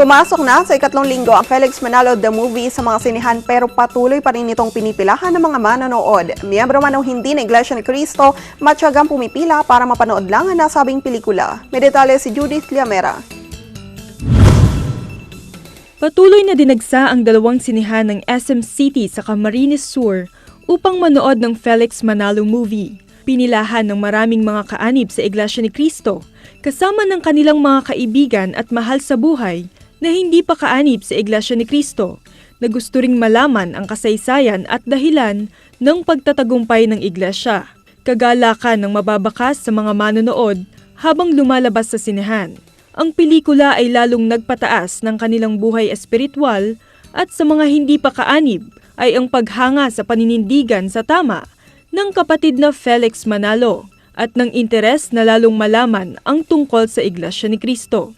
Pumasok na sa ikatlong linggo ang Felix Manalo The Movie sa mga sinihan pero patuloy pa rin itong pinipilahan ng mga manonood. Miyembro man o hindi ng Iglesia ni Cristo, matyagang pumipila para mapanood lang ang nasabing pelikula. May detalye si Judith Liamera. Patuloy na dinagsa ang dalawang sinihan ng SM City sa Camarines Sur upang manood ng Felix Manalo movie. Pinilahan ng maraming mga kaanib sa Iglesia ni Cristo, kasama ng kanilang mga kaibigan at mahal sa buhay na hindi pa kaanib sa Iglesia ni Cristo, na gusto ring malaman ang kasaysayan at dahilan ng pagtatagumpay ng Iglesia. Kagalakan ng mababakas sa mga manonood habang lumalabas sa sinehan. Ang pelikula ay lalong nagpataas ng kanilang buhay espiritual at sa mga hindi pa kaanib ay ang paghanga sa paninindigan sa tama ng kapatid na Felix Manalo at ng interes na lalong malaman ang tungkol sa Iglesia ni Cristo.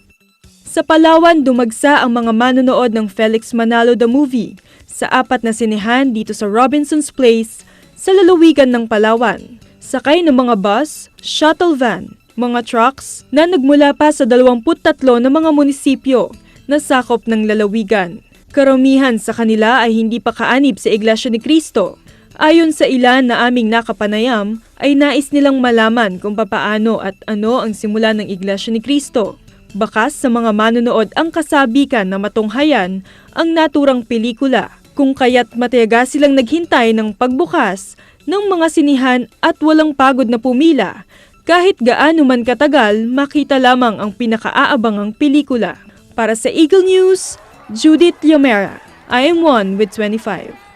Sa Palawan, dumagsa ang mga manonood ng Felix Manalo the Movie sa apat na sinehan dito sa Robinson's Place sa lalawigan ng Palawan. Sakay ng mga bus, shuttle van, mga trucks na nagmula pa sa 23 na mga munisipyo na sakop ng lalawigan. Karamihan sa kanila ay hindi pa kaanib sa Iglesia ni Cristo. Ayon sa ilan na aming nakapanayam, ay nais nilang malaman kung papaano at ano ang simula ng Iglesia ni Cristo. Bakas sa mga manonood ang kasabikan na matunghayan ang naturang pelikula, kung kaya't matiyaga silang naghintay ng pagbukas ng mga sinihan at walang pagod na pumila kahit gaano man katagal, makita lamang ang pinakaaabangang pelikula. Para sa Eagle News, Judith Liomera. I am one with 25.